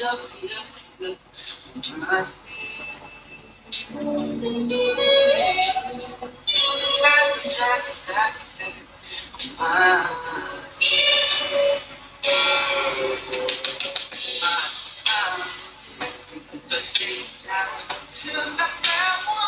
The tic-tac to the devil,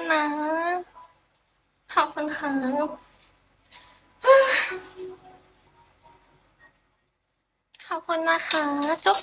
ษนะ ขอบคุณครับขอบคุณนะคะ จุ๊บ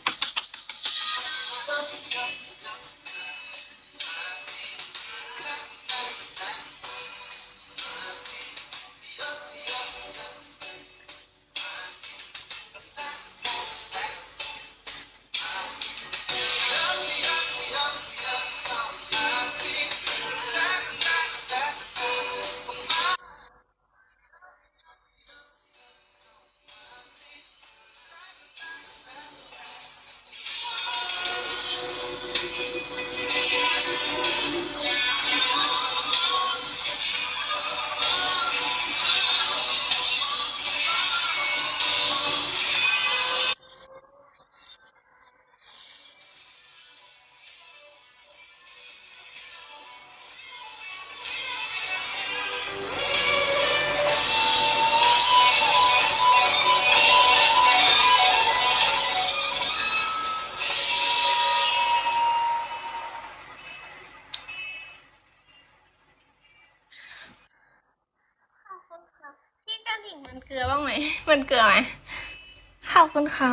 บ้างไหมมันเกลือไหมขอบคุณค่ะ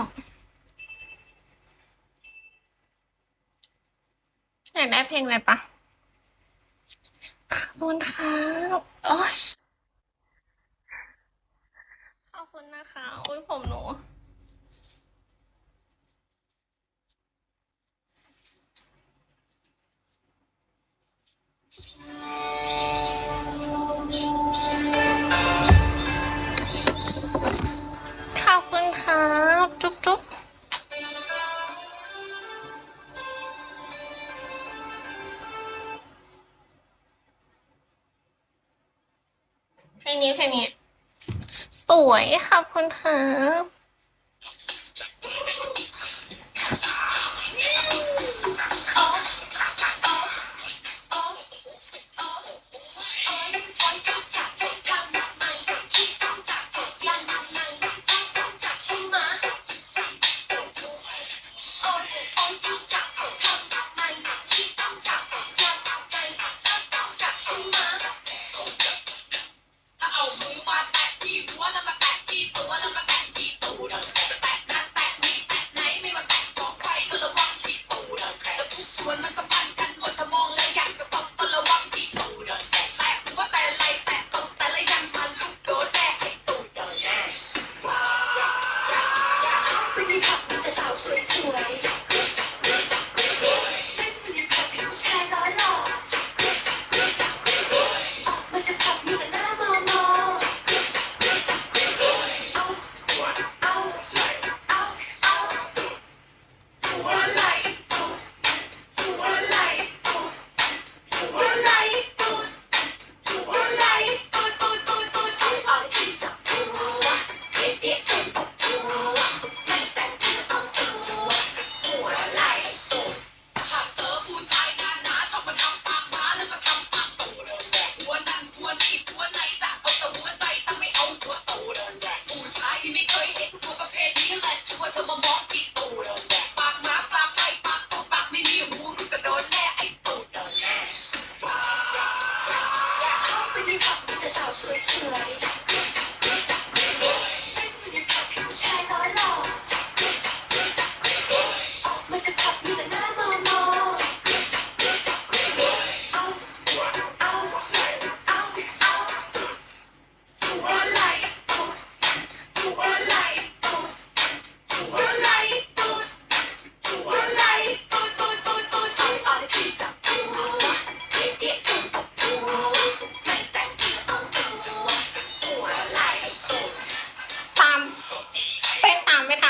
อยากได้เพลงอะไรปะขอบคุณครับโอ๊ยขอบคุณนะคะ อุ้ยผมหนู นี้เพลงนี้ สวยค่ะคุณเรั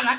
Anna.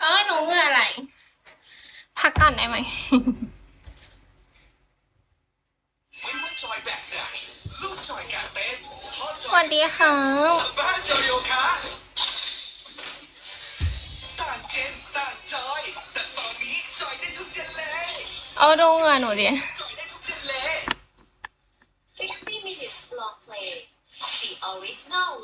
เออหนูเหงื่ออะไร พักก่อนได้ไหมสวัสดีค่ะเอาดูเหงื่อหนูดิ จอย60 minutes long play original